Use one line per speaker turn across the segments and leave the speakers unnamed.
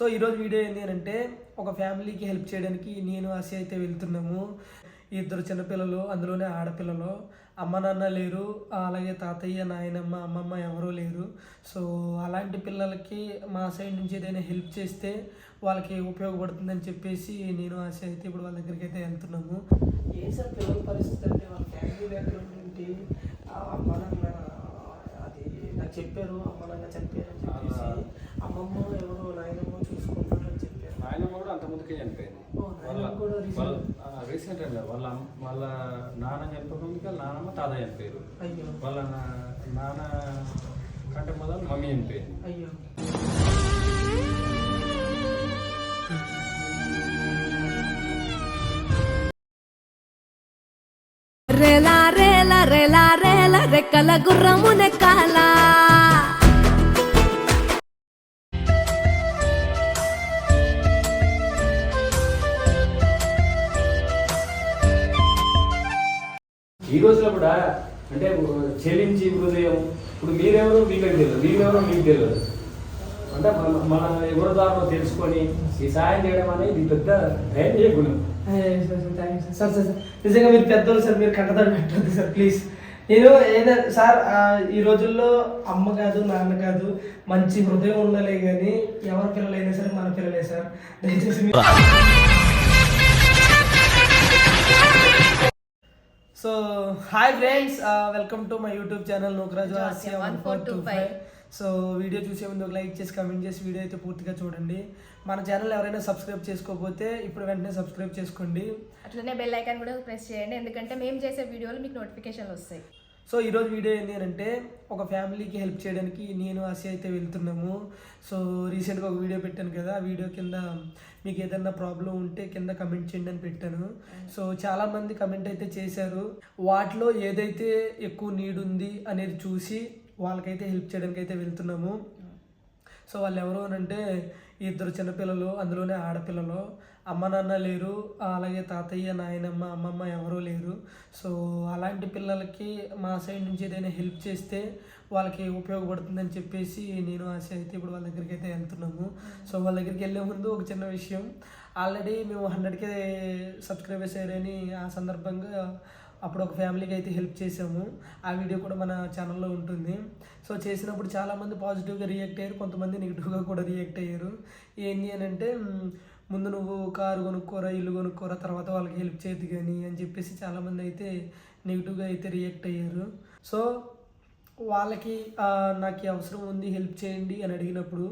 So ఈరోజు video ఏంటి అని అంటే ఒక ఫ్యామిలీకి హెల్ప్ చేయడానికి నేను ఆశ అయితే వెళ్తున్నాము. ఇద్దరు చిన్నపిల్లలు అందులోనే ఆడపిల్లలు. అమ్మ నాన్న లేరు అలాగే తాతయ్య నాయనమ్మ అమ్మమ్మ ఎవరూ లేరు. సో అలాంటి పిల్లలకి మా సైడ్ నుంచి ఏదైనా హెల్ప్ చేస్తే వాళ్ళకి ఉపయోగపడుతుందని చెప్పేసి నేను ఆశ అయితే ఇప్పుడు వాళ్ళ దగ్గరికి అయితే వెళ్తున్నాము. ఏ సార్ పిల్లల పరిస్థితి అంటే వాళ్ళ ఫ్యామిలీ బ్యాక్గ్రౌండ్ ఏంటి అమ్మ నాన్న నాకు చెప్పారు అమ్మ నాన్న చనిపోయారు అని చెప్పేసి అమ్మమ్మ ఎవరో నాయనమ్మ చూసుకుంటారని చెప్పారు.
నాయనమ్మ కూడా అంత ముందుకే చనిపోయింది.
ఓ, నాయనమ్మ కూడా recent.
రీసెంట్ అండి వాళ్ళ వాళ్ళ నాన్న చనిపోయిన ముందుకే వాళ్ళ నాన్నమ్మ తాతయ్య చనిపోయారు.
అయ్యో.
వాళ్ళ నా- నాన్న కంటే మొదలు మమ్మీ చనిపోయింది.
అయ్యో.
రేలా రేల రేలా రేల రెక్కల గుర్రము
ఇప్పుడు మీరెవరో మీకు తెలియదు. మీరెవరో మీకు తెలియదు. అంటే మన మన ఎవరి ద్వారా తెలుసుకొని ఈ సాయం చేయడం అనేది పెద్ద ధైర్యం చేయకూడదు.
సార్ సార్ నిజంగా మీరు పెద్దోళ్ళు సార్ మీరు కంటదాడు పెట్టద్దు సార్ ప్లీజ్. నేను ఏదైనా సార్ ఈ రోజుల్లో అమ్మ కాదు నాన్న కాదు మంచి హృదయం ఉండాలి కానీ ఎవరి పిల్లలైనా సరే మన పిల్లలే సార్. దయచేసి so hi friends welcome to my YouTube channel Nookaraju Asia one four two five so video చూసే ముందు ఒక లైక్ చేసి కమెంట్ చేసి వీడియో అయితే పూర్తిగా చూడండి. మన ఛానల్ ఎవరైనా సబ్స్క్రైబ్ చేసుకోకపోతే ఇప్పుడు వెంటనే సబ్స్క్రైబ్ చేసుకోండి.
అట్లనే బెల్ ఐకాన్ కూడా ప్రెస్ చేయండి. ఎందుకంటే మేము చేసే వీడియోలు మీకు నోటిఫికేషన్లు వస్తాయి.
సో ఈరోజు వీడియో ఏంటి అంటే ఒక ఫ్యామిలీకి హెల్ప్ చేయడానికి నేను ఆశ అయితే వెళ్తున్నాము. సో రీసెంట్గా ఒక వీడియో పెట్టాను కదా ఆ వీడియో కింద మీకు ఏదైనా ప్రాబ్లం ఉంటే కింద కమెంట్ చేయండి అని పెట్టాను. సో చాలామంది కమెంట్ అయితే చేశారు. వాటిలో ఏదైతే ఎక్కువ నీడ్ ఉంది అనేది చూసి వాళ్ళకైతే హెల్ప్ చేయడానికి అయితే వెళ్తున్నాము. సో వాళ్ళు ఎవరు అని అంటే ఇద్దరు చిన్నపిల్లలు అందులోనే ఆడపిల్లలు. అమ్మ నాన్న లేరు అలాగే తాతయ్య నాయనమ్మ అమ్మమ్మ ఎవరూ లేరు. సో అలాంటి పిల్లలకి మా సైడ్ నుంచి ఏదైనా హెల్ప్ చేస్తే వాళ్ళకి ఉపయోగపడుతుందని చెప్పేసి నేను ఆశ అయితే ఇప్పుడు వాళ్ళ దగ్గరికి అయితే వెళ్తున్నాము. సో వాళ్ళ దగ్గరికి వెళ్ళే ముందు ఒక చిన్న విషయం. ఆల్రెడీ మేము హండ్రెడ్కే సబ్స్క్రైబర్స్ అయ్యారని ఆ సందర్భంగా అప్పుడు ఒక ఫ్యామిలీకి అయితే హెల్ప్ చేసాము ఆ వీడియో కూడా మన ఛానల్లో ఉంటుంది. సో చేసినప్పుడు చాలామంది పాజిటివ్గా రియాక్ట్ అయ్యారు కొంతమంది నెగిటివ్గా కూడా రియాక్ట్ అయ్యారు. ఏంటి అని అంటే ముందు నువ్వు కారు కొనుక్కోరా ఇల్లు కొనుక్కోరా తర్వాత వాళ్ళకి హెల్ప్ చేయదు కానీ అని చెప్పేసి చాలామంది అయితే నెగిటివ్గా అయితే రియాక్ట్ అయ్యారు. సో వాళ్ళకి నాకు ఈ అవసరం ఉంది హెల్ప్ చేయండి అని అడిగినప్పుడు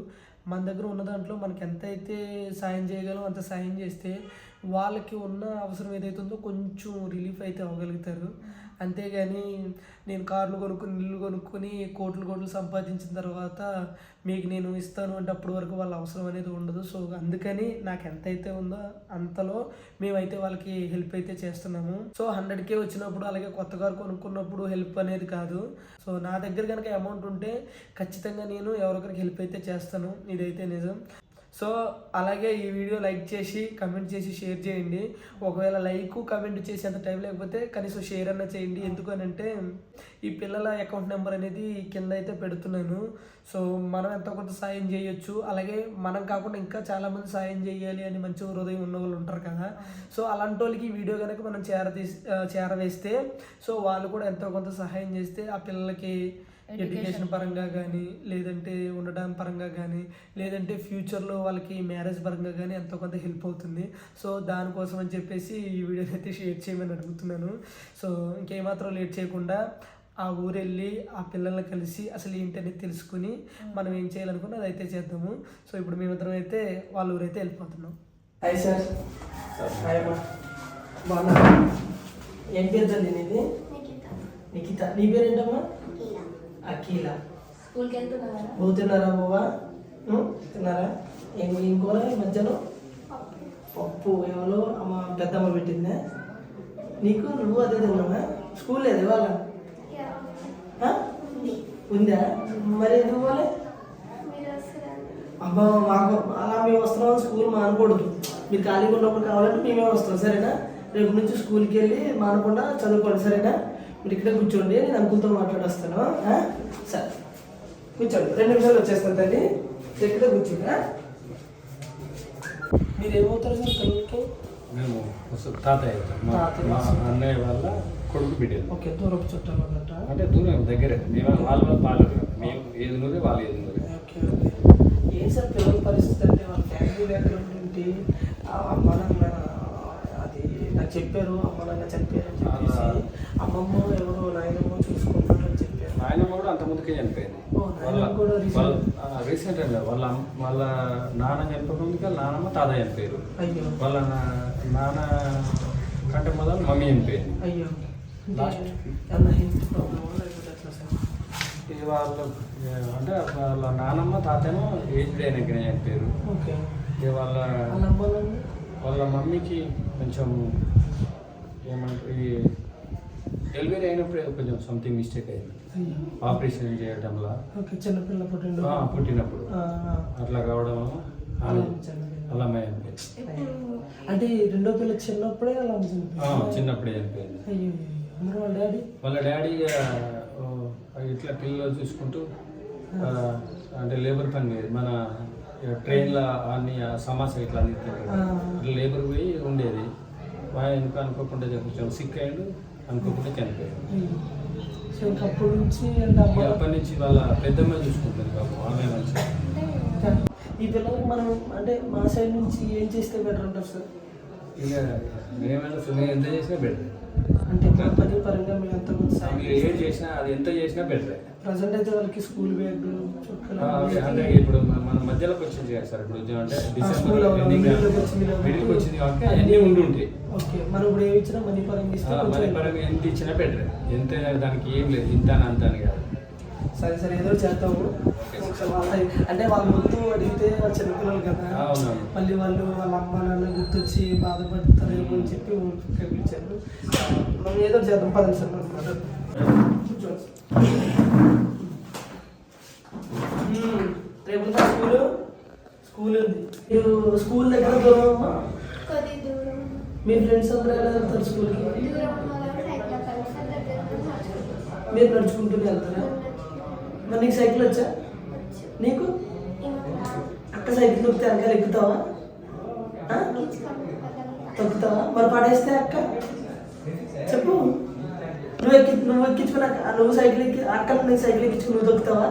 మన దగ్గర ఉన్న దాంట్లో మనకి ఎంత అయితే సాయం చేయగలం అంత సాయం చేస్తే వాళ్ళకి ఉన్న అవసరం ఏదైతే ఉందో కొంచెం రిలీఫ్ అయితే అవ్వగలుగుతారు. అంతేగాని నేను కార్లు కొనుక్కుని ఇల్లు కొనుక్కుని కోట్లు కోట్లు సంపాదించిన తర్వాత మీకు నేను ఇస్తాను అంటే అప్పటి వరకు వాళ్ళ అవసరం అనేది ఉండదు. సో అందుకని నాకు ఎంతైతే ఉందో అంతలో మేమైతే వాళ్ళకి హెల్ప్ అయితే చేస్తున్నాము. సో హండ్రెడ్కే వచ్చినప్పుడు అలాగే కొత్త కారు కొనుక్కున్నప్పుడు హెల్ప్ అనేది కాదు. సో నా దగ్గర కనుక అమౌంట్ ఉంటే ఖచ్చితంగా నేను ఎవరికరికి హెల్ప్ అయితే చేస్తాను. ఇదైతే నిజం. సో అలాగే ఈ వీడియో లైక్ చేసి కమెంట్ చేసి షేర్ చేయండి. ఒకవేళ లైక్ కమెంట్ చేసేంత టైం లేకపోతే కనీసం షేర్ అన్న చేయండి. ఎందుకనంటే ఈ పిల్లల అకౌంట్ నెంబర్ అనేది కింద అయితే పెడుతున్నాను. సో మనం ఎంతో కొంత సాయం చేయొచ్చు. అలాగే మనం కాకుండా ఇంకా చాలామంది సాయం చేయాలి అని మంచి హృదయం ఉన్న వాళ్ళు ఉంటారు కదా. సో అలాంటి వాళ్ళకి ఈ వీడియో కనుక మనం చేరదీసి చేరవేస్తే సో వాళ్ళు కూడా ఎంతో కొంత సహాయం చేస్తే ఆ పిల్లలకి ఎడ్యుకేషన్ పరంగా కానీ లేదంటే ఉండడం పరంగా కానీ లేదంటే ఫ్యూచర్లో వాళ్ళకి మ్యారేజ్ పరంగా కానీ ఎంతో కొంత హెల్ప్ అవుతుంది. సో దానికోసం అని చెప్పేసి ఈ వీడియోని అయితే షేర్ చేయమని అడుగుతున్నాను. సో ఇంకేమాత్రం లేట్ చేయకుండా ఆ ఊరు వెళ్ళి ఆ పిల్లల్ని కలిసి అసలు ఏంటనేది తెలుసుకుని మనం ఏం చేయాలనుకున్నా అది అయితే చేద్దాము. సో ఇప్పుడు మేమిద్దరం అయితే వాళ్ళ ఊరైతే వెళ్ళిపోతున్నాం. హాయ్ సార్ హాయ్ అమ్మా. బాగున్నా ఏం పేరు తల్లి నీది? నిఖిత. నీ పేరు ఏంటమ్మా అఖీల.
స్కూల్కి వెళ్తున్నారా
నువ్వు తిన్నారా ఏం ఏం కూర ఈ మధ్యాహ్నం పప్పు. ఎవరో అమ్మ పెద్దమ్మ పెట్టిందా. నీకు? నువ్వు అదే తిన్నావా? స్కూల్ లేదు ఇవాళ? ఉందా. మరి ఎందుకు పోలే అబ్బా మాకు అలా మేము వస్తున్నాం స్కూల్ మానకూడదు. మీరు ఖాళీగా ఉన్నప్పుడు కావాలంటే మేమే వస్తాం సరేనా? రేపు నుంచి స్కూల్కి వెళ్ళి మానకుండా చదువుకోండి సరేనా? మీరు ఇక్కడే కూర్చోండి నేను అంకుల్తో మాట్లాడొస్తాను? సరే కూర్చోండి. రెండు నిమిషాలు వచ్చేస్తాను తల్లి. ఇక్కడే కూర్చోండి ఆ? మీరు ఏమవుతారు సార్ పిల్లలకి
మేము తాతయ్య. మా అన్నయ్య వాళ్ళ కొడుకు బిడ్డలు
ఓకే దూరపు చుట్టాలు అన్నట్ట
అంటే దూరం దగ్గరే. మేము వాళ్ళ వాళ్ళ మేము ఏది నూరే వాళ్ళు ఏది నూరే.
Okay okay. ఏం సార్ పిల్లల పరిస్థితి అంటే వాళ్ళ ఫ్యామిలీ ఎక్కడ ఉంటుంటే అమ్మ చెప్పారు అమ్మ నాన్న చనిపోయారు అని చెప్పేసి. అమ్మమ్మ ఎవరో నాయనమ్మ చూసుకుంటారు అని చెప్పారు.
ఆయన కూడా అంత ముందుకే చనిపోయింది.
నాయనమ్మ.
రీసెంట్ అండి వాళ్ళ వాళ్ళ నాన్న చనిపోయిన ముందుకే వాళ్ళ నాన్నమ్మ తాతయ్య చనిపోయారు. వాళ్ళ నా- నాన్న కంటే మొదలు మమ్మీ చనిపోయింది.
అయ్యో. హెల్త్ ప్రాబ్లమ్ లేకపోతే ఎట్లా సార్.
ఇది వాళ్ళు అంటే వాళ్ళ నానమ్మ తాతేమో చనిపోయారు.
ఓకే.
ఇక వాళ్ళ
వాళ్ళ
మమ్మీకి కొంచెం ఏమంటారు ఈ డెలివరీ అయినప్పుడు కొంచెం సంథింగ్ మిస్టేక్ అయింది. ఆపరేషన్ చేయడంలో
చిన్నపిల్ల పుట్టిండు
ఆ, పుట్టినప్పుడు. అట్లా కావడం
అలా అంటే రెండో పిల్ల చిన్నప్పుడే అలా
చిన్నప్పుడే చనిపోయింది.
వాళ్ళ డాడీ?
వాళ్ళ డాడీ ఇట్లా పిల్లలు చూసుకుంటూ అంటే లేబర్ పని మీద మన ట్రైన్లో అన్ని ఆ సమస్య ఇట్లా. ఇట్లా లేబర్ పోయి ఉండేది. ఆయన అనుకోకుండా కొంచెం సిక్ అయ్యాడు అనుకోకుండా చనిపోయాడు.
సో అప్పటి నుంచి
అప్పటి నుంచి వాళ్ళ పెద్దమ్మ చూసుకుంటుంది పాపం ఆమె మంచిగా
ఈ పిల్లలకి మనం అంటే మా సైడ్ నుంచి ఏం చేస్తే బెటర్ అంటారు సార్?
ఇక మేమైనా మేము ఎంత చేసినా బెటర్
పని పరంగా మేము ఎంత
మీరు ఏం చేసినా అది ఎంత చేసినా బెటర్
ప్రజెంట్ అయితే వాళ్ళకి స్కూల్ చుక్కలు
అంటే ఇప్పుడు మన- మధ్యలోకి వచ్చింది కదా సార్. ఇప్పుడు అంటే డిసెంబర్ మిడిల్కి వచ్చింది కాబట్టి అన్నీ ఉండి ఉంటాయి.
ఓకే మనం ఇప్పుడు ఏమి ఇచ్చినా మనీ పరంగా
మన పరంగా ఎంత ఇచ్చినా బెటర్ ఎంత దానికి ఏం లేదు ఇంత అంత అని కాదు.
సరే సరే ఏదో ఒకసారి వాళ్ళ అంటే వాళ్ళ ముందు అడిగితే వాళ్ళ చిన్నపిల్లలు కదా. మళ్ళీ వాళ్ళు వాళ్ళ అమ్మ నాన్న గుర్తొచ్చి బాధపడతారేమో అని చెప్పి పిలిచారు మనం ఏదో చేద్దాం పదండి సార్. రేపు స్కూలు? స్కూల్ ఉంది. మీరు స్కూల్ దగ్గర దూరం అమ్మా? మీ ఫ్రెండ్స్ అందరూ ఎలా వెళ్తారు స్కూల్కి? మీరు నడుచుకుంటూ వెళ్తారా? మరి నీకు సైకిల్ వచ్చా? నీకు? అక్క సైకిల్ తొక్కితే వెనకాల ఎక్కుతావా? తొక్కుతావా? మరి పడేస్తే అక్క? చెప్పు. నువ్వు ఎక్కి నువ్వు ఎక్కించుకున్నాక నువ్వు సైకిల్ ఎక్కి అక్క నీకు సైకిల్ ఎక్కించుకుని నువ్వు తొక్కుతావా?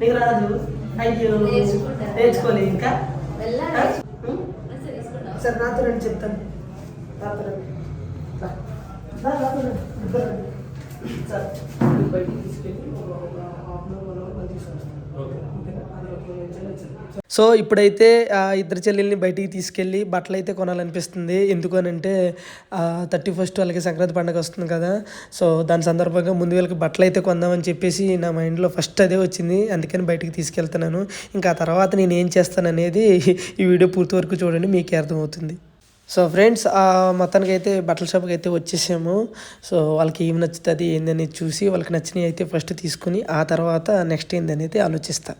నీకు రాదు. అయ్యో. నేర్చుకోలే ఇంకా? సరే నాతో రండి చెప్తాను. నాతో రండి. సరే మీరు బయటికి తీసుకెళ్ళి ఒక half an hour one hour తీసుకొస్తాను ఓకేనా? అది ఒక నిమిషాలు వచ్చేది. సో ఇప్పుడైతే ఆ ఇద్దరు చెల్లెల్ని బయటికి తీసుకెళ్ళి బట్టలు అయితే కొనాలనిపిస్తుంది. ఎందుకనంటే థర్టీ ఫస్ట్ వాళ్ళకి సంక్రాంతి పండుగ వస్తుంది కదా. సో దాని సందర్భంగా ముందు వీళ్ళకి బట్టలు అయితే కొందామని చెప్పేసి నా మైండ్లో ఫస్ట్ అదే వచ్చింది. అందుకని బయటికి తీసుకెళ్తున్నాను. ఇంకా ఆ తర్వాత నేను ఏం చేస్తాననేది ఈ వీడియో పూర్తి వరకు చూడండి మీకే అర్థమవుతుంది. సో ఫ్రెండ్స్ మొత్తానికి అయితే బట్టల షాప్కి అయితే వచ్చేసాము. సో వాళ్ళకి ఏం నచ్చుతుంది ఏందని చూసి వాళ్ళకి నచ్చినవి అయితే ఫస్ట్ తీసుకుని ఆ తర్వాత నెక్స్ట్ ఏందనేది ఆలోచిస్తా.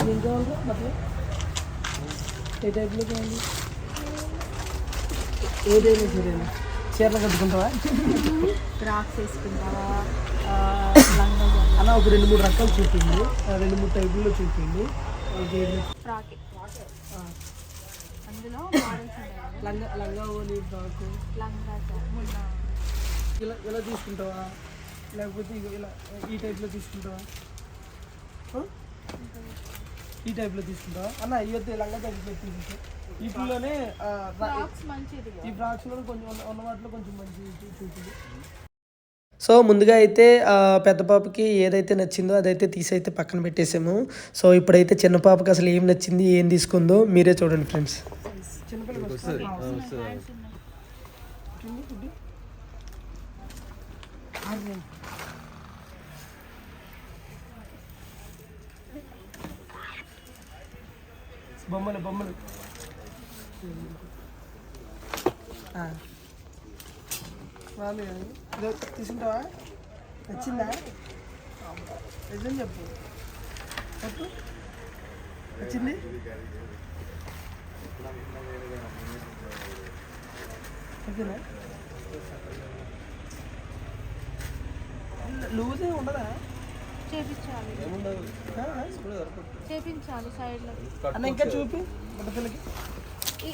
అమ్మ నీకు ఏం కావాలి బట్టలు ఏ టైప్లో కావాలి ఏదైనా సరే చీరలు కట్టుకుంటావా
ఫ్రాక్స్ వేసుకుంటావా
అలా ఒక రెండు మూడు రకాలు చూపింది రెండు మూడు టైపుల్లో చూపింది వాళ్ళకి ఏది-
ఫ్రాక్ అందులో మోడల్స్
లంగా లంగా ఓని ఫ్రాకు
లంగా మున్న
ఇలా ఇలా తీసుకుంటావా? లేకపోతే ఇలా ఈ టైప్లో తీసుకుంటావా? ఈ టైప్లో తీసుకుంటావా? అన్న ఇవైతే లంగా టైప్లో తీసుకుంటా వీటిలోనే ఈ ఫ్రాక్స్లో కొంచెం ఉన్న- వాటిలో కొంచెం మంచి చూపింది సో ముందుగా అయితే ఆ, పెద్ద పాపకి ఏదైతే నచ్చిందో అదైతే తీసి అయితే పక్కన పెట్టేసాము. సో ఇప్పుడైతే చిన్న పాపకి అసలు ఏం నచ్చింది ఏం తీసుకుందో మీరే చూడండి ఫ్రెండ్స్. చిన్నపిల్లకి వస్తుంది. చూడండి, గుడ్డి. ఆరు. బొమ్మలు బొమ్మలు. ఆ. తీసుకుంటావా నచ్చిందా? నిజం చెప్పు. చెప్పు. నచ్చింది? ఓకేనా? లూజ్ ఉండదా?
చేపించాలి. చేపించాలి సైడ్లో
అన్న ఇంకా చూపి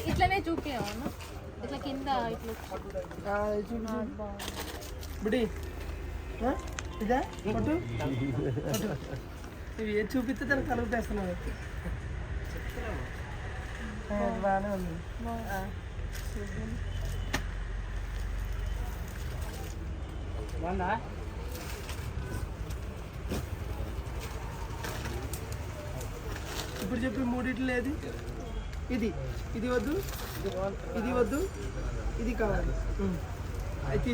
ఇట్లనే చూపించాను ఇట్లా కింద ఇట్లా.
బుడి? ఇదా కొట్టు కొట్టు. ఇవి ఏది చూపిస్తే దానికి కలుగుతేస్తున్నావు బాగానే ఉంది. ఆ. ఇప్పుడు చెప్పి మూడిట్లో ఏది ఇది ఇది వద్దు ఇది వద్దు ఇది కావాలి. అది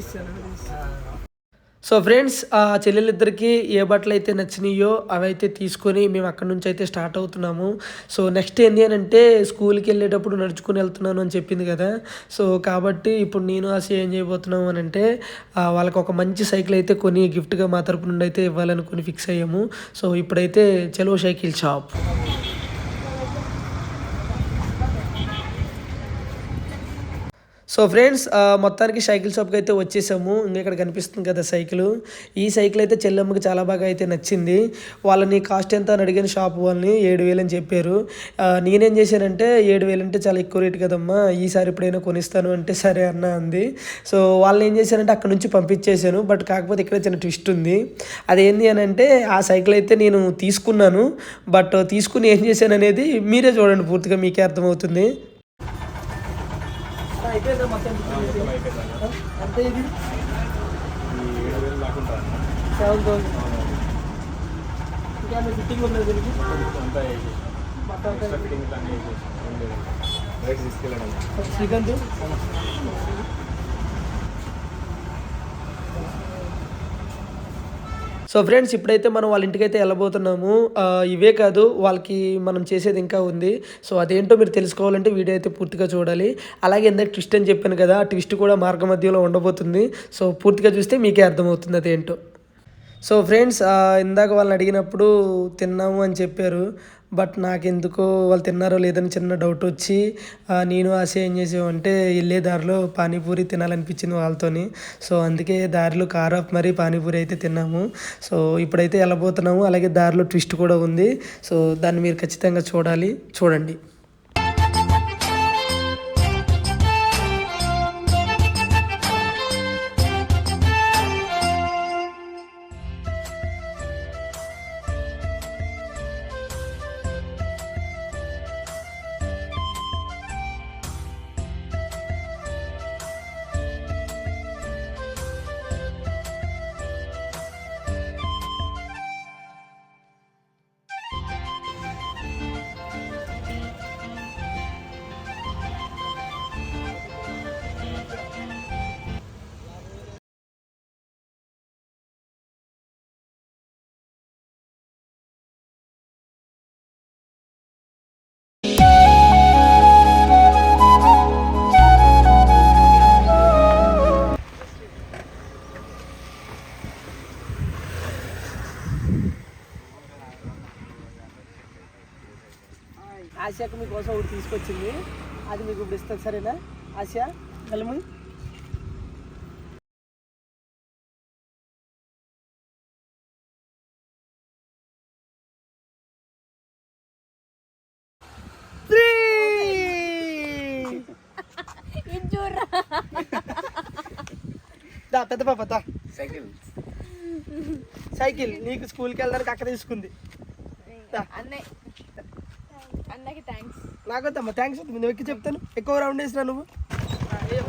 సో ఫ్రెండ్స్ ఆ చెల్లెలిద్దరికి ఏ బట్టలు అయితే నచ్చినాయో అవి అయితే తీసుకొని మేము అక్కడ నుంచి అయితే స్టార్ట్ అవుతున్నాము. సో నెక్స్ట్ ఏంటి అని అంటే స్కూల్కి వెళ్ళేటప్పుడు నడుచుకుని వెళ్తున్నాను అని చెప్పింది కదా. సో కాబట్టి ఇప్పుడు నేను ఆశ ఏం చేయబోతున్నాము అని అంటే వాళ్ళకి ఒక మంచి సైకిల్ అయితే కొని గిఫ్ట్గా మా తరపు నుండి అయితే ఇవ్వాలనుకుని ఫిక్స్ అయ్యాము. సో ఇప్పుడైతే చలో సైకిల్ షాప్. సో ఫ్రెండ్స్ మొత్తానికి సైకిల్ షాప్కి అయితే వచ్చేసాము. ఇంకా ఇక్కడ కనిపిస్తుంది కదా సైకిల్. ఈ సైకిల్ అయితే చెల్లెమ్మకి చాలా బాగా అయితే నచ్చింది. వాళ్ళని కాస్ట్ ఎంత అని అడిగిన షాప్ వాళ్ళని ఏడు వేలు అని చెప్పారు. నేనేం చేశానంటే ఏడు వేలు అంటే చాలా ఎక్కువ రేటు కదమ్మా ఈసారి ఎప్పుడైనా కొనిస్తాను అంటే సరే అన్న అంది. సో వాళ్ళని ఏం చేశానంటే అక్కడ నుంచి పంపించేశాను. బట్ కాకపోతే ఇక్కడ చిన్న ట్విస్ట్ ఉంది. అదేంటి అని అంటే ఆ సైకిల్ అయితే నేను తీసుకున్నాను. బట్ తీసుకుని ఏం చేశాను అనేది మీరే చూడండి పూర్తిగా మీకే అర్థమవుతుంది. అయిపోయిందా మొత్తం ఎంత ఇది? Seven thousand. ఇంకా ఫిట్టింగ్ ఉన్నది దీనికి? మొత్తం అంతా శ్రీకాంత్? సో ఫ్రెండ్స్ ఇప్పుడైతే మనం వాళ్ళ ఇంటికైతే వెళ్ళబోతున్నాము. ఇవే కాదు వాళ్ళకి మనం చేసేది ఇంకా ఉంది. సో అదేంటో మీరు తెలుసుకోవాలంటే వీడియో అయితే పూర్తిగా చూడాలి. అలాగే ఇందాక ట్విస్ట్ అని చెప్పాను కదా ఆ ట్విస్ట్ కూడా మార్గ మధ్యలో ఉండబోతుంది. సో పూర్తిగా చూస్తే మీకే అర్థమవుతుంది అదేంటో. సో ఫ్రెండ్స్ ఇందాక వాళ్ళని అడిగినప్పుడు తిన్నాము అని చెప్పారు. బట్ నాకెందుకో వాళ్ళు తిన్నారో లేదని చిన్న డౌట్ వచ్చి నేను ఆశ ఏం చేసామంటే వెళ్ళే దారిలో పానీపూరి తినాలనిపించింది వాళ్ళతోని. సో అందుకే దారిలో కార్ ఆఫ్ మరీ పానీపూరి అయితే తిన్నాము. సో ఇప్పుడైతే వెళ్ళబోతున్నాము. అలాగే దారిలో ట్విస్ట్ కూడా ఉంది. సో దాన్ని మీరు ఖచ్చితంగా చూడాలి. చూడండి. తీసుకొచ్చింది. అది మీకు ఇప్పుడు ఇస్తాను సరేనా ఆసియా కలము దా పెద్ద పాప దా.
సైకిల్.
సైకిల్ నీకు స్కూల్కి వెళ్ళడానికి అక్కడ తీసుకుంది.
అన్నయ్య అన్నకి థ్యాంక్స్
నాకొద్దమ్మా థ్యాంక్స్ నువ్వు ఎక్కి చెప్తాను ఎక్కువ రౌండ్ వేసినా నువ్వు ఆ, ఏ,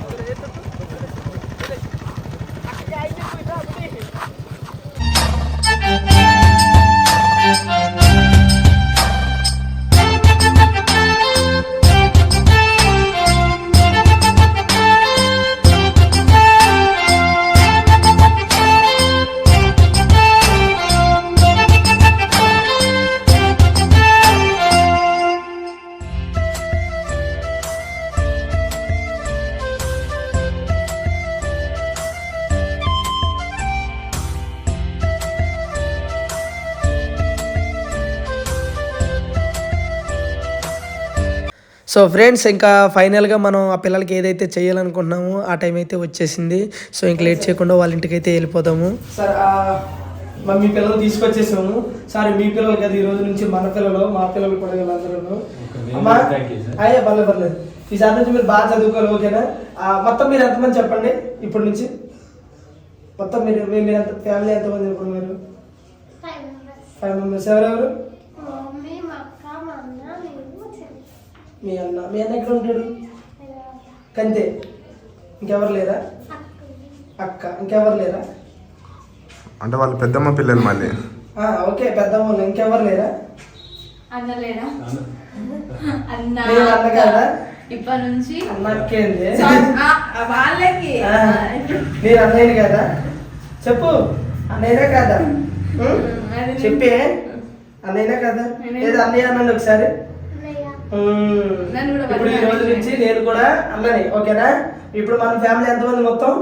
సో ఫ్రెండ్స్ ఇంకా ఫైనల్గా మనం ఆ పిల్లలకి ఏదైతే చేయాలనుకుంటున్నామో ఆ టైం అయితే వచ్చేసింది. సో ఇంక లేట్ చేయకుండా వాళ్ళ ఇంటికి అయితే వెళ్ళిపోదాము. సార్ మా పిల్లలు తీసుకొచ్చేసాము. సారీ మీ పిల్లలు కదా ఈ రోజు నుంచి మన పిల్లలు మా పిల్లలు కూడా వీళ్ళందరూ. అయ్యే పర్లేదు పర్లేదు. ఈసారి నుంచి మీరు బాగా చదువుకోవాలి ఓకేనా? మొత్తం మీరు ఎంతమంది చెప్పండి ఇప్పటి నుంచి? మొత్తం మీరు మీరు ఎంత ఫ్యామిలీ ఎంతమంది ఇప్పుడు మీరు
ఫైవ్ మెంబర్స్
ఫైవ్ మెంబర్స్ ఎవరెవరు
మమ్మీ మా అక్క మా అన్న నేను చెల్లి
మీ అన్న మీ అన్న ఎక్కడ ఉంటాడు? కంతే. ఇంకెవరు లేరా
అక్క.
ఇంకెవరు లేరా
అంటే వాళ్ళ పెద్దమ్మ పిల్లలు మళ్ళీ.
ఆ, ఓకే పెద్దమ్మ ఇంకెవరు లేరా
అన్న-
అన్న.
నేను అన్న కదా?
ఇప్పటి నుంచి
అన్నకేంది
వాళ్ళకి.
అన్నయ్యని కదా? చెప్పు. అన్నయ్యనే కదా? చెప్పే. అన్నయ్యనే కదా? లేదా అన్నయ్య అన్నాను ఒకసారి
అన్నయ్య
ఉం.
నన్ను కూడా
ఇప్పుడు ఈ రోజు నుంచి నేను కూడా అన్నని ఓకేనా? ఇప్పుడు మన ఫ్యామిలీ ఎంతమంది మొత్తం?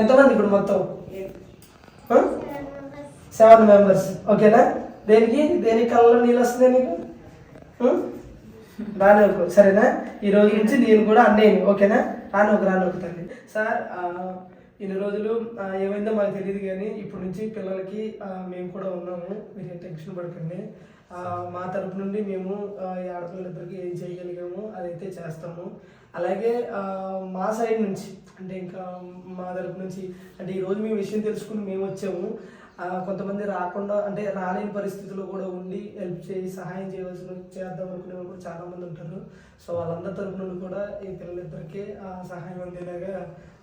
ఎంతమంది ఇప్పుడు మొత్తం?
సెవెన్ మెంబర్స్
ఓకేనా? దేనికి? దేనికి కళ్ళలో నీళ్ళు వస్తుంది నీకు? రానోకు సరేనా? ఈ రోజు నుంచి నేను కూడా అన్నయ్యని ఓకేనా? రానోకు రానోకు తల్లి. సార్ ఇన్ని రోజులు ఏమైందో మాకు తెలియదు కానీ ఇప్పటి నుంచి పిల్లలకి మేము కూడా ఉన్నాము. మీరు ఏం టెన్షన్ పడకండి. మా తరపు నుండి మేము ఆ, ఈ ఆడపిల్లలిద్దరికి ఏం చేయగలిగాము అదైతే చేస్తాము. అలాగే మా సైడ్ నుంచి అంటే ఇంకా మా తరపు నుంచి అంటే ఈరోజు మేము విషయం తెలుసుకుని మేము వచ్చాము. కొంతమంది రాకుండా అంటే రాలేని పరిస్థితుల్లో కూడా ఉండి హెల్ప్ చేయి సహాయం చేయవలసిన చేద్దాం అనుకునే వాళ్ళు కూడా చాలామంది ఉంటారు. సో వాళ్ళందరి తరపు నుండి కూడా ఈ పిల్లలిద్దరికీ సహాయం అందేలాగా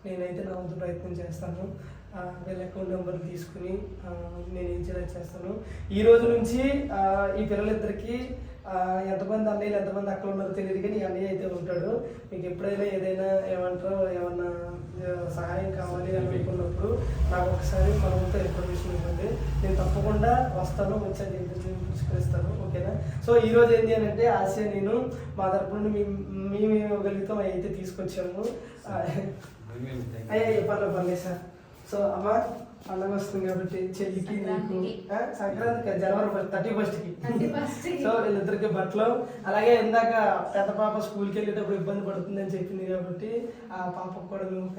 నేనైతే నా వంతు ప్రయత్నం చేస్తాను. వీళ్ళ అకౌంట్ నెంబర్ తీసుకుని నేను ఏం చేయాలి చేస్తాను. ఈ రోజు నుంచి ఈ పిల్లలిద్దరికీ ఎంతమంది అన్నయ్యలు ఎంతమంది అక్కడ ఉన్నారో తెలియదు కానీ అన్నయ్య అయితే ఉంటాడు. మీకు ఎప్పుడైనా ఏదైనా ఏమంటారో ఏమన్నా సహాయం కావాలి అని అనుకున్నప్పుడు నాకు ఒకసారి మనతో ఇన్ఫర్మేషన్ ఇవ్వండి. నేను తప్పకుండా వస్తాను వచ్చి ఇంటర్వ్యూ పురస్కరిస్తాను. ఓకేనా? సో ఈ రోజు ఏంటి అని అంటే ఆశయ నేను మా తరపు నుండి మేము మేము ఇవ్వగలుగుతాం అవి అయితే తీసుకొచ్చాము. అయ్యే పర్లేదు పర్లేదు సార్. సో అమ్మ పండగ వస్తుంది కాబట్టి చెల్లికి నీకు
సంక్రాంతికి.
జనవరి ఫస్ట్ థర్టీ ఫస్ట్కి
31st కి.
సో వీళ్ళిద్దరికి బట్టలు. అలాగే ఇందాక పెద్ద పాప స్కూల్కి వెళ్ళేటప్పుడు ఇబ్బంది పడుతుందని చెప్పింది కాబట్టి ఆ పాపకు కూడా మేము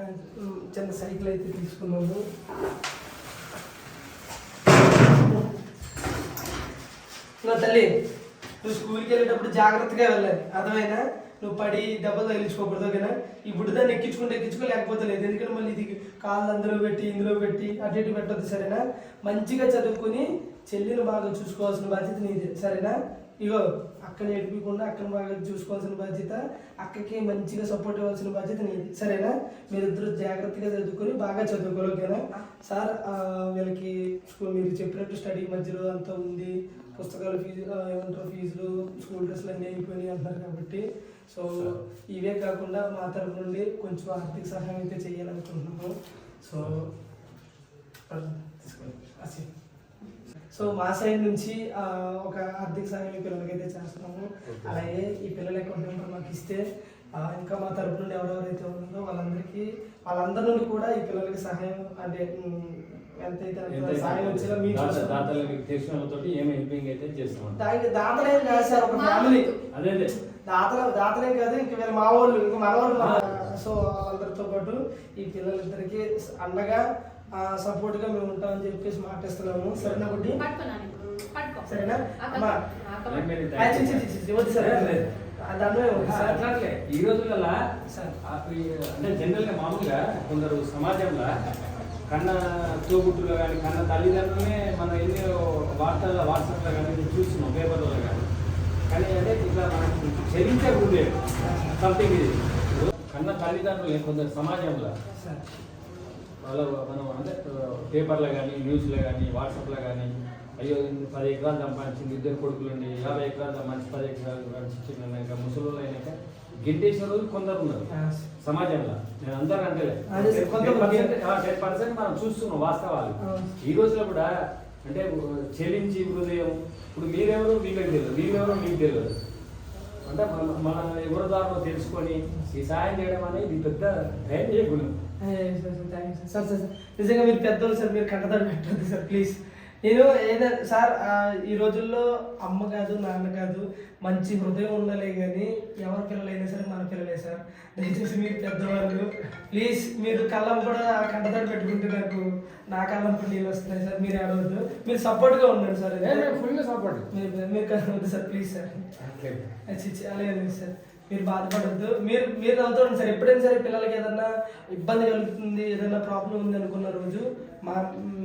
చిన్న సైకిల్ అయితే తీసుకున్నాము. తల్లి నువ్వు స్కూల్కి వెళ్ళేటప్పుడు జాగ్రత్తగా వెళ్ళాలి. అర్థమైనా నువ్వు పడి దెబ్బలు తగిలించుకోకూడదు ఓకేనా? ఈ బుడ్డదాన్ని ఎక్కించుకుంటే ఎక్కించుకో లేకపోతే లేదు. ఎందుకంటే మళ్ళీ ఇది కాళ్ళు అందులో పెట్టి ఇందులో పెట్టి అటు ఇటు పెట్టద్దు సరేనా? మంచిగా చదువుకుని చెల్లిని బాగా చూసుకోవాల్సిన బాధ్యత నీదే సరేనా? ఇగో అక్కడ ఏడిపించకుండా అక్కడ బాగా చూసుకోవాల్సిన బాధ్యత అక్కకి మంచిగా సపోర్ట్ ఇవ్వాల్సిన బాధ్యత నీది సరేనా? మీరిద్దరు జాగ్రత్తగా చదువుకొని బాగా చదువుకోరు ఓకేనా? సార్ వీళ్ళకి స్కూల్ మీరు చెప్పినట్టు స్టడీ మధ్యలో అంతా ఉంది. పుస్తకాలు ఫీజు ఏమంటారు ఫీజులు స్కూల్ డ్రెస్లు అన్నీ అయిపోయినాయి అంటున్నారు కాబట్టి. సో ఇవే కాకుండా మా తరపు నుండి కొంచెం ఆర్థిక సహాయం అయితే చేయాలనుకుంటున్నాము. సో తీసుకోండి. సో మా సైడ్ నుంచి ఒక ఆర్థిక సహాయం ఈ పిల్లలకైతే చేస్తున్నాము. అలాగే ఈ పిల్లల అకౌంట్ నెంబర్ మాకు ఇస్తే ఇంకా మా తరపు నుండి ఎవరెవరైతే ఉన్నారో వాళ్ళందరికీ వాళ్ళందరి నుండి కూడా ఈ పిల్లలకి సహాయం అంటే ఎంతైతే సహాయం వచ్చేలా దానికి దాతలేం కాదు సార్ ఒక ఫ్యామిలీ
అదే అదే.
దాతల దాతలేం కాదు ఇంక వీళ్ళ మా వాళ్ళు ఇంక మన వాళ్ళు సో వాళ్ళందరితో పాటు ఈ పిల్లలిద్దరికి అండగా సపోర్ట్గా మేము ఉంటామని చెప్పేసి మాటిస్తున్నాము సరేనా
పట్టుకో.
సరేనా? అమ్మా. వద్దు సార్.
ఈ రోజులలో ఈ- అంటే జనరల్గా మామూలుగా కొందరు సమాజంలో కన్న తోబుట్టులో కానీ కన్న తల్లిదండ్రులనే మనం ఎన్ని వార్తల్లో వాట్సాప్లో కానీ చూస్తున్నాం పేపర్లో కానీ కానీ అంటే ఇట్లా మనకి చెల్లించకూడదు సంథింగ్ ఇది కన్న తల్లిదండ్రులు కొందరు సమాజంలో.
సార్.
వాళ్ళ మనం అంటే పేపర్లో కానీ న్యూస్లో కానీ వాట్సాప్లో కానీ అయ్యో పది ఎకరాలు సంపాదించింది ఇద్దరు కొడుకులుండి యాభై ఎకరాలు సంపాదించి పది ఎకరాలు సంపాదించింది ఇంకా ముసలి అయినాక గింటేసిన రోజు కొందరు ఉన్నారు. సమాజంలో. నేను అందరూ అంటే
అదే సార్, కొంతమంది.
టెన్ పర్సెంట్ మనం చూస్తున్నాం వాస్తవాలు. ఈ రోజులో కూడా అంటే చెల్లించి హృదయం ఇప్పుడు మీరెవరు వీళ్ళకి తెలియదు. వీళ్ళెవరో మీకు తెలియదు. అంటే మన మన ఎవరి దారిలో తెలుసుకొని ఈ సాయం చేయడం అనేది పెద్ద ధైర్య గుణం
సార్, సార్, నిజంగా మీరు పెద్దోళ్ళు సార్ మీరు కంటదాడు పెట్టద్దు సార్ ప్లీజ్ నేను ఏదైనా సార్ ఈ రోజుల్లో అమ్మ కాదు నాన్న కాదు మంచి హృదయం ఉండాలి కానీ ఎవరి పిల్లలైనా సరే మన పిల్లలే సార్. దయచేసి మీరు పెద్దవాళ్ళు ప్లీజ్ మీరు కళ్ళం కూడా కంటతడి పెట్టుకుంటే నాకు నా కళ్ళం నీళ్ళు వస్తున్నాయి సార్ మీరు ఏడవద్దు మీరు సపోర్ట్గా ఉండండి సార్
ఫుల్ సపోర్ట్
మీరు మీరు కలవద్దు సార్ ప్లీజ్ సార్. అలాగే సార్. మీరు బాధపడద్దు. మీరు మీరు నవ్వుతారు సార్. ఎప్పుడైనా సరే పిల్లలకి ఏదన్నా ఇబ్బంది కలుగుతుంది ఏదైనా ప్రాబ్లం ఉంది అనుకున్న రోజు మా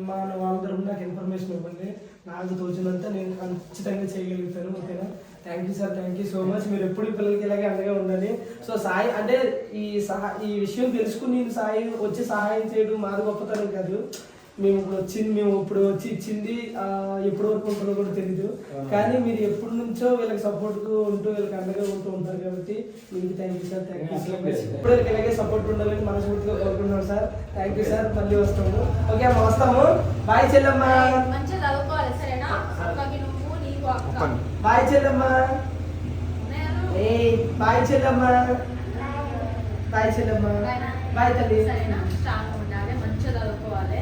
మా వాళ్ళ తరఫున నాకు ఇన్ఫర్మేషన్ ఇవ్వండి. నాకు తోచినంత నేను ఖచ్చితంగా చేయగలుగుతాను ఓకేనా? Thank you sir thank you so much మీరు ఎప్పుడు పిల్లలకి ఇలాగే అండగా ఉండాలి సో సాయి అంటే ఈ సహా ఈ విషయం తెలుసుకుని నేను సాయి వచ్చి సహాయం చేయడం మాది గొప్పతనం కాదు. మేము ఇప్పుడు వచ్చింది మేము ఇప్పుడు వచ్చి ఇచ్చింది ఆ, ఎప్పటి వరకు ఉంటుందో కూడా తెలీదు. కానీ మీరు ఎప్పటి నుంచో వీళ్ళకి సపోర్ట్ ఉంటూ వీళ్ళకి అండగా ఉంటూ ఉంటారు కాబట్టి మీకు thank you sir thank you so much ఇప్పుడు వీళ్ళకి ఇలాగే సపోర్ట్ ఉండాలని మనస్ఫూర్తిగా కోరుకుంటున్నాం సార్ థ్యాంక్ యూ సార్ మళ్ళీ వస్తాము. ఓకే అమ్మ వస్తాము. బాయ్ చెల్లమ్మ. బాయ్ చెల్లమ్మ. బాయ్ చెల్లమ్మ. బాయ్ చెల్లమ్మ. బాయ్ తల్లి
సరేనా స్ట్రాంగ్ ఉండాలి మంచిగా చదువుకోవాలి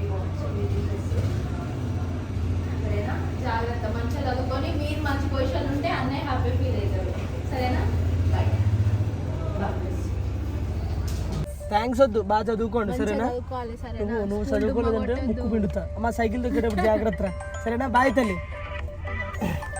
ఇగో చెల్లి తీసేసి. సరేనా జాగ్రత్త మంచిగా చదువుకొని మీరు మంచి పొజిషన్ ఉంటే అన్నయ్య హ్యాపీ ఫీల్ అవుతారు సరేనా?
థ్యాంక్స్ వద్దు బాగా చదువుకోండి సరేనా? నువ్వు నువ్వు చదువుకోలేదంటే. ముక్కు పిండుతా. అమ్మ సైకిల్ తొక్కేటప్పుడు జాగ్రత్త సరేనా? బాయ్ తల్లి.